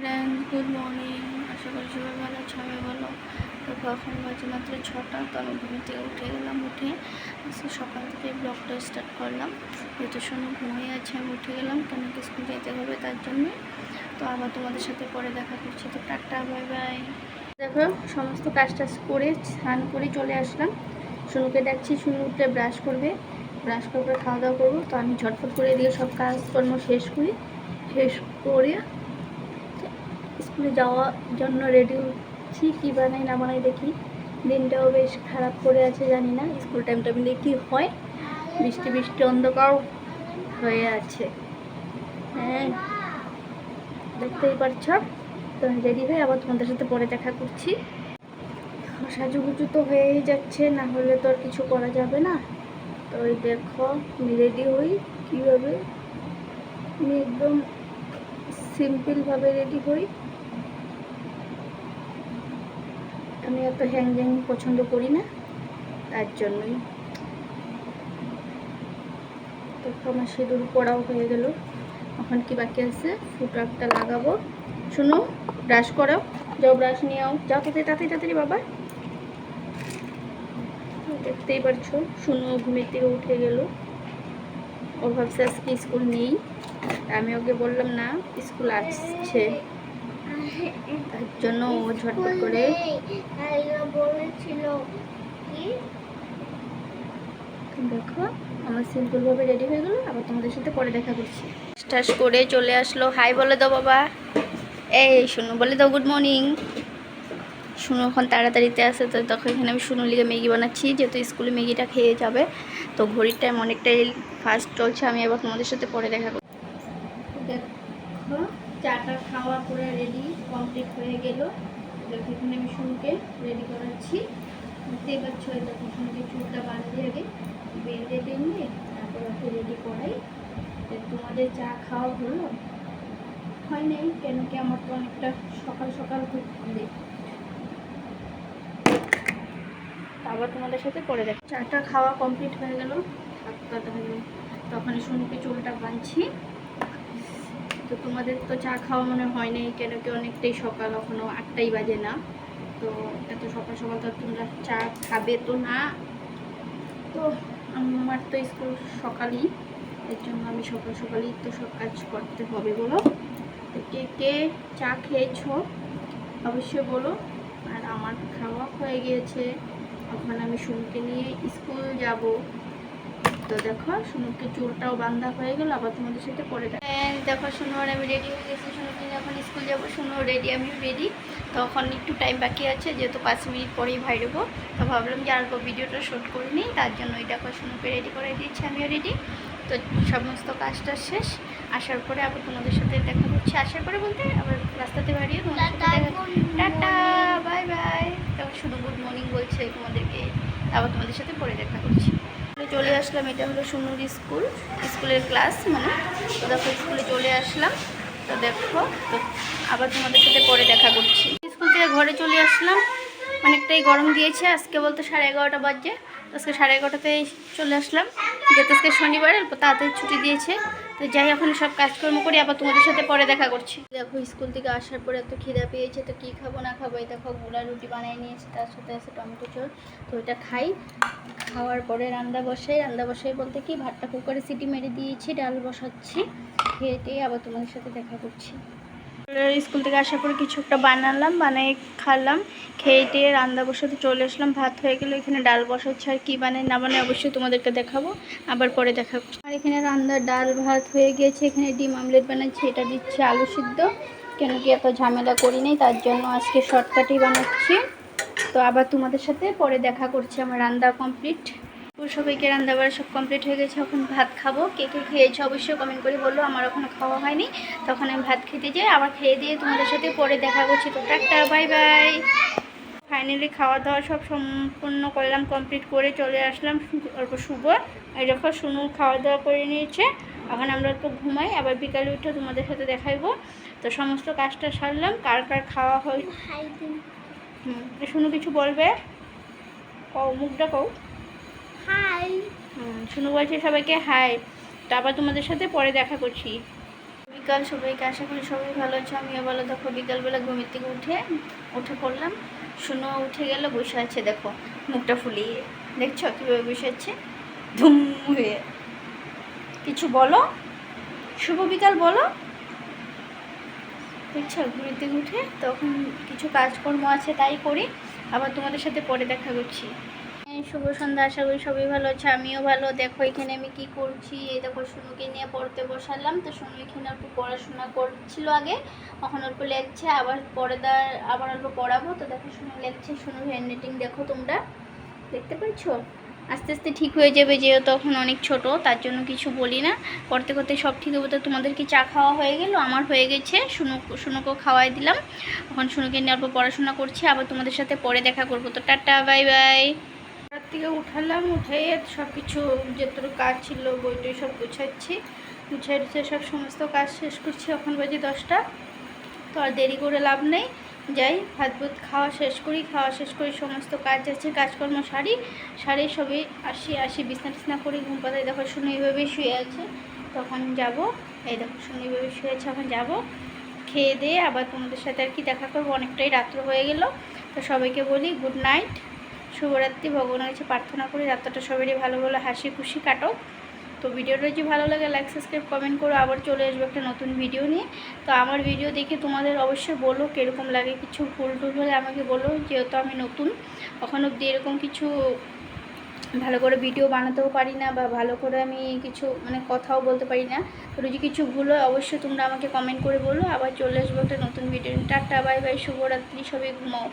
Friend good morning আশা করি সবাই ভালো আমি ভালো। তো এখন বাজে মাত্র ছটা, তো আমি ঘুম থেকে উঠে গেলাম, উঠে সকাল থেকে ব্লগটা স্টার্ট করলাম। যেহেতু শোনো ঘুমিয়ে আছে, আমি উঠে গেলাম কেন কি স্কুল যেতে হবে তার জন্য। তো আবার তোমাদের সাথে পরে দেখা করছি। তো টাটা বাই বাই দেখো, সমস্ত কাজ টাজ করে স্নান করে চলে আসলাম। শুনুকে ডাকছি শুনু উঠে ব্রাশ করবে। ব্রাশ করে খাওয়া দাওয়া করব। তো আমি ঝটফট করে দিয়ে সব কাজকর্ম শেষ করি। শেষ করে যাওয়ার জন্য রেডি হচ্ছি। কী বানাই, না বানাই দেখি। দিনটাও বেশ খারাপ করে আছে, জানি না। স্কুল টাইমটা টাইমে কী হয় বৃষ্টি বৃষ্টি অন্ধকার হয়ে আছে। হ্যাঁ দেখতেই পারছ? তো আমি রেডি হয়ে আবার তোমাদের সাথে পরে দেখা করছি। সাজুগুজু তো হয়েই যাচ্ছে, না হলে তো আর কিছু করা যাবে না। তো ওই দেখো, আমি রেডি হই। কীভাবে? আমি একদম সিম্পলভাবে রেডি হই। আমি এত হ্যাং জ্যাং পছন্দ করি না, তার জন্যই। তো আমার সিঁদুর পড়াও হয়ে গেল। এখন কি বাকি আছে? ফুটারটা লাগাবো। শুনো, ব্রাশ করাও। যাও ব্রাশ নিয়ে আও। যাও তাড়াতাড়ি তাড়াতাড়ি তাড়াতাড়ি বাবা। দেখতেই পারছ, শুনো, ঘুমের থেকে উঠে গেল। ও ভাবছে আজকে স্কুল নেই। আমি ওকে বললাম, না, স্কুল আসছে। তার জন্য ও ঝটপট করে দেখো, আমার সিম্পলভাবে রেডি হয়ে গেলো, আবার তোমাদের সাথে পরে দেখা করছি। টাস করে চলে আসলো। হাই বলে দাও বাবা। এই শুনো বলে দাও গুড মর্নিং শুনো এখন তাড়াতাড়িতে আসে তো তখন এখানে আমি শুনো লিগে ম্যাগি বানাচ্ছি, যেহেতু স্কুলে ম্যাগিটা খেয়ে যাবে। তো ঘড়ির টাইম অনেকটাই ফাস্ট চলছে, আমি আবার তোমাদের সাথে পরে দেখা করছি। দেখো চাটা খাওয়া পুরো রেডি কমপ্লিট হয়ে গেল। দেখো, এখানে আমি শুনকে রেডি করাচ্ছি। বুঝতেই পারছ, এই দেখো, শুনকে চুলটা বাঁধতে আগে বেঁধে টেনে তারপর ওকে রেডি করাই। তোমাদের চা খাওয়া হলো? হয় নাই, কেন কি আমার তো অনেকটা সকাল সকাল ঘুরতে আবার তোমাদের সাথে পরে দেখ। চাটা খাওয়া কমপ্লিট হয়ে গেল। তখন শুনকে চুলটা বাঁধছি। তো তোমাদের তো চা খাওয়া মনে হয় নাই, কেন কি অনেকটাই সকাল এখনও আটটাই বাজে না। তো এত সকাল সকাল তো তোমরা চা খাবে তো না। তো আমার তো স্কুল সকালই, এর জন্য আমি সকাল সকালই তো সব কাজ করতে হবে, বলো? তো কে কে চা খেয়েছো? অবশ্যই বলো। আর আমার খাওয়া হয়ে গিয়েছে। এখন আমি সুনুকে নিয়ে স্কুল যাব। তো দেখো সুনুকে চুলটাও বান্ধা হয়ে গেল আবার তোমাদের সাথে পরে দেখা দেখো শুনো আর আমি রেডি হয়ে গেছি। নিয়ে এখন স্কুল যাব। শুনো রেডি আমি রেডি তখন একটু টাইম বাকি আছে যেহেতু পাঁচ মিনিট পরেই ভাইরবো তো ভাবলাম যে আর ভিডিওটা শ্যুট করে নিই তার জন্য ওই দেখো শুনুকে রেডি করে দিয়েছি আমিও রেডি তো সমস্ত কাজটা শেষ। আসার পরে আবার তোমাদের সাথে দেখা করছি আসার পরে বলতে আবার রাস্তাতে বাড়িয়ে তোমাদের টাটা বাই বাই তখন শুধু গুড মর্নিং বলছে তোমাদেরকে। আবার তোমাদের সাথে পরে দেখা করছি চলে আসলাম, এটা হলো সুনুর স্কুল, স্কুলের ক্লাস মানে তো দেখো স্কুলে চলে আসলাম। তো দেখো, তো আবার তোমাদের সাথে পরে দেখা করছি। স্কুল থেকে ঘরে চলে আসলাম, অনেকটাই গরম দিয়েছে, আজকে বলতে সাড়ে এগারোটা বাজে, আজকে সাড়ে এগারোটাতেই চলে আসলাম। যেহেতু আজকে শনিবার তাড়াতাড়ি ছুটি দিয়েছে তো যাই, এখন সব কাজকর্ম করি, আবার তোমাদের সাথে পরে দেখা করছি। দেখো, স্কুল থেকে আসার পরে এত খিদা পেয়েছে, তো কী খাব, না খাব? এই দেখো গুড়া রুটি বানিয়ে নিয়েছি, তার সাথে আছে টমেটো চোর তো ওইটা খাই। খাওয়ার পরে রান্না বসাই। রান্না বসাই বলতে কি, ভাতটা কুকারে সিটি মেরে দিয়েছি, ডাল বসাচ্ছি। খেয়ে আবার তোমাদের সাথে দেখা করছি। স্কুল থেকে আসার পরে কিছু একটা বানালাম বানাই খালাম, খেয়ে টেয়ে রান্না বসাতে চলে আসলাম। ভাত হয়ে গেলো এখানে ডাল বসাচ্ছে আর কী বানাই না বানাই অবশ্যই তোমাদেরকে দেখাবো, আবার পরে দেখা করছি আর এখানে রান্না ডাল ভাত হয়ে গিয়েছে, এখানে ডিম আমলেট বানাচ্ছি, এটা দিচ্ছি আলু সিদ্ধ। কেন কি এত ঝামেলা করি নাই, তার জন্য আজকে শর্টকাটই বানাচ্ছি। তো আবার তোমাদের সাথে পরে দেখা করছি, আমার রান্না কমপ্লিট সবাইকে রান্না বাড়া সব কমপ্লিট হয়ে গেছে এখন ভাত খাব। কে কে খেয়েছো অবশ্যই কমেন্ট করে বলল আমার ওখানে খাওয়া হয়নি। তখন আমি ভাত খেতে যাই আবার খেয়ে দিয়ে তোমাদের সাথে পরে দেখা করছি। তো টাটা বাই বাই ফাইনালি খাওয়া দাওয়া সব সম্পূর্ণ করলাম কমপ্লিট করে চলে আসলাম অল্প শুভ এই দেখো শুনু খাওয়া দাওয়া করে নিয়েছে। এখন আমরা অল্প ঘুমাই আবার বিকালে উঠে তোমাদের সাথে দেখাইবো। তো সমস্ত কাজটা সারলাম কার কার খাওয়া হয় হুম শুনু কিছু বলবে? কও মুখটা কও। হাই শুনু বলছে সবাইকে হাই তো আবার তোমাদের সাথে পরে দেখা করছি। বিকাল সবাইকে আশা করি সবাই ভালো আছে। আমিও ভালো দেখো বিকালবেলা ঘুমের থেকে উঠে উঠে পড়লাম। শুনো উঠে গেল বসে আছে দেখো মুখটা ফুলিয়ে। দেখছ কীভাবে বসে আছে? ধুম হয়ে। কিছু বলো? শুভ বিকাল বলো? দেখছ ঘুমের থেকে উঠে তখন কিছু কাজকর্ম আছে তাই করি। আবার তোমাদের সাথে পরে দেখা করছি। শুভ সন্ধ্যা, আশা করি সবাই ভালো আছে, আমিও ভালো। দেখো, এখানে আমি কি করছি? এই দেখো, সোনুকে নিয়ে পড়তে বসালাম। তো সোনু এখানে অল্প পড়াশোনা করছিল আগে, এখন অল্প লেখছে, আবার পরেদার আবার অল্প পড়াবো। তো দেখো, সোনু লেখছে, সোনুর হ্যান্ডরাইটিং দেখো তোমরা। দেখতে পাচ্ছ আস্তে আস্তে ঠিক হয়ে যাবে, যেহেতু এখন অনেক ছোট, তার জন্য কিছু বলি না। করতে করতে সব ঠিক হবে তো তোমাদের কি চা খাওয়া হয়ে গেল? আমার হয়ে গেছে। শুনু শুনুকেও খাওয়াই দিলাম। এখন শুনুকে নিয়ে অল্প পড়াশোনা করছি। আবার তোমাদের সাথে পরে দেখা করব। তো টাটা, বাই বাই। রাত থেকে উঠালাম, উঠে সব কিছু যতটুকু কাজ ছিল বইটই সব গুছাচ্ছি। টুছিয়ে সব সমস্ত কাজ শেষ করছি, এখন বাজে দশটা। তো আর দেরি করে লাভ নেই। যাই, ভাত ভাত খাওয়া শেষ করি, খাওয়া শেষ করি সমস্ত কাজ আছে, কাজকর্ম সারি। সারি সবই আসি আসি বিছনা টিছনা করি, ঘুম পাতায় দেখো শুনে এইভাবে শুয়ে আছে। তখন যাব। এই দেখো শুনে এইভাবে শুয়ে আছে, এখন যাব। খেয়ে দিয়ে আবার তোমাদের সাথে আর কি দেখা করব, অনেকটাই রাত্র হয়ে গেল। তো সবাইকে বলি গুড নাইট শুভরাত্রি, ভগবানের কাছে প্রার্থনা করি রাত্রটা সবারই ভালো ভালো হাসি খুশি কাটো তো ভিডিওটা যদি ভালো লাগে লাইক সাবস্ক্রাইব কমেন্ট করো, আবার চলে আসব একটা নতুন ভিডিও নিয়ে। তো আমার ভিডিও দেখে তোমাদের অবশ্যই বলো কীরকম লাগে, কিছু ভুল টুল হলে আমাকে বলো, যেহেতু আমি নতুন। এখন অব্দি এরকম কিছু ভালো করে ভিডিও বানাতেও পারি না বা ভালো করে আমি কিছু মানে কথাও বলতে পারি না। তো যদি কিছু ভুল হয়, অবশ্যই তোমরা আমাকে কমেন্ট করে বলো, আবার চলে আসব একটা নতুন ভিডিও টাটা বাই বাই শুভরাত্রি, সবাই ঘুমাও।